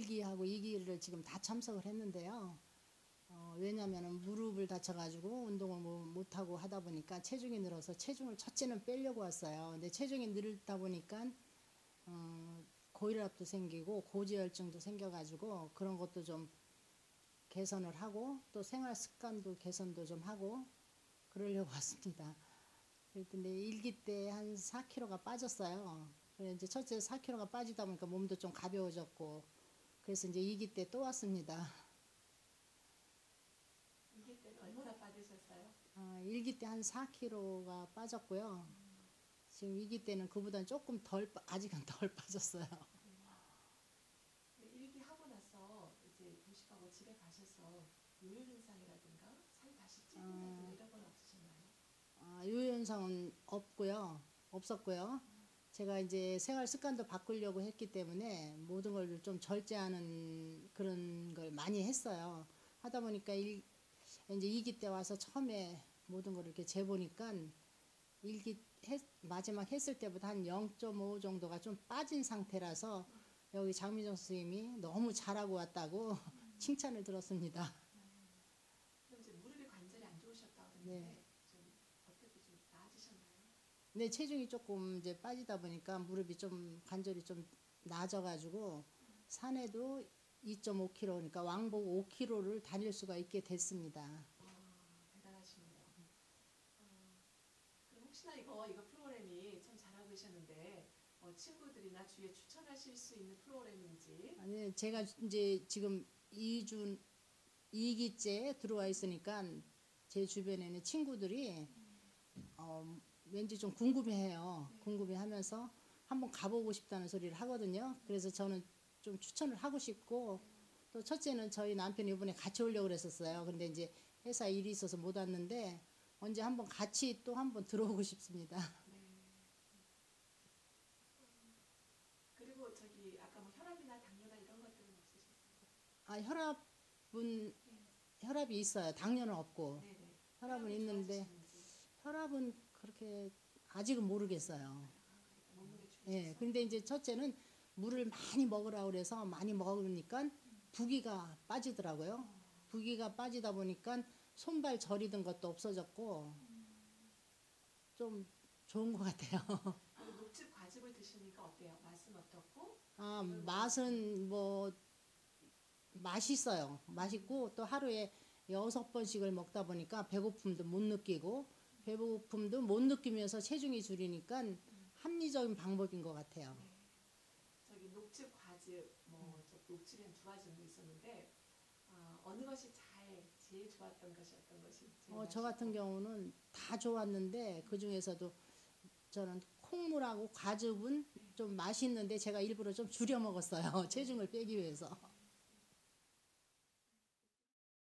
1기하고 2기를 지금 다 참석을 했는데요. 어, 왜냐면은 무릎을 다쳐가지고 운동을 뭐 못하고 하다 보니까 체중이 늘어서 체중을 첫째는 빼려고 왔어요. 근데 체중이 늘다 보니까 어, 고혈압도 생기고 고지혈증도 생겨가지고 그런 것도 좀 개선을 하고 또 생활 습관도 개선도 좀 하고 그러려고 왔습니다. 그랬더니 일기 때 한 4kg가 빠졌어요. 그래서 이제 첫째 4kg가 빠지다 보니까 몸도 좀 가벼워졌고 그래서 이제 2기 때 또 왔습니다. 이게 때는 얼마나 받으셨어요? 아, 1기 때 한 4kg가 빠졌고요. 지금 2기 때는 그보다는 조금 덜 빠- 아직은 덜 빠졌어요. 일기 하고 나서 이제 도식하고 집에 가셔서 요요 현상이라든가 살 다시 찌든다든가 이런 건 없으셨나요? 아, 요 현상은 없고요. 없었고요. 제가 이제 생활 습관도 바꾸려고 했기 때문에 모든 걸 좀 절제하는 그런 걸 많이 했어요. 하다 보니까 일, 이제 2기 때 와서 처음에 모든 걸 이렇게 재보니까 일기 했, 마지막 했을 때보다 한 0.5 정도가 좀 빠진 상태라서 여기 장미정 선생님이 너무 잘하고 왔다고 칭찬을 들었습니다. 그럼 이제 무릎이 관절이 안 좋으셨다고 그랬는데 네. 좀 어떻게 좀 나아지셨나요? 내 체중이 조금 이제 빠지다 보니까 무릎이 좀 관절이 좀 나아져가지고 산에도 2.5km 그러니까 왕복 5km를 다닐 수가 있게 됐습니다. 대단하시네요. 어, 혹시나 이거 이거 프로그램이 참 잘하고 계셨는데 어, 친구들이나 주위에 추천하실 수 있는 프로그램인지 아니 제가 이제 지금 2주 2기째 들어와 있으니까 제 주변에는 친구들이 어, 왠지 좀 궁금해해요. 궁금해하면서 한번 가보고 싶다는 소리를 하거든요. 그래서 저는 좀 추천을 하고 싶고 또 첫째는 저희 남편이 이번에 같이 오려고 그랬었어요. 근데 이제 회사 일이 있어서 못 왔는데 언제 한번 같이 또 한번 들어오고 싶습니다. 네. 그리고 저기 아까 뭐 혈압이나 당뇨나 이런 것들은 없으셨어요? 아 혈압은 혈압이 있어요. 당뇨는 없고 네네. 혈압은 혈압이 있는데. 혈압은 그렇게 아직은 모르겠어요. 예. 근데 이제 첫째는 물을 많이 먹으라 그래서 많이 먹으니까 부기가 빠지더라고요. 부기가 빠지다 보니까 손발 저리던 것도 없어졌고 좀 좋은 것 같아요. 녹즙 과즙을 드시니까 어때요? 맛은 어떻고? 아, 맛은 뭐 맛있어요. 맛있고 또 하루에 여섯 번씩을 먹다 보니까 배고픔도 못 느끼고 배고픔도 못 느끼면서 체중이 줄이니까 합리적인 방법인 것 같아요. 저기 녹즙 과즙 뭐저 녹즙이 한두 가지 정도 있었는데 아, 어느 것이 잘 제일 좋았던 것이 어떤 것이 어, 저 같은? 경우는 다 좋았는데 그 중에서도 저는 콩물하고 과즙은 좀 맛있는데 제가 일부러 좀 줄여 먹었어요. 체중을 빼기 위해서.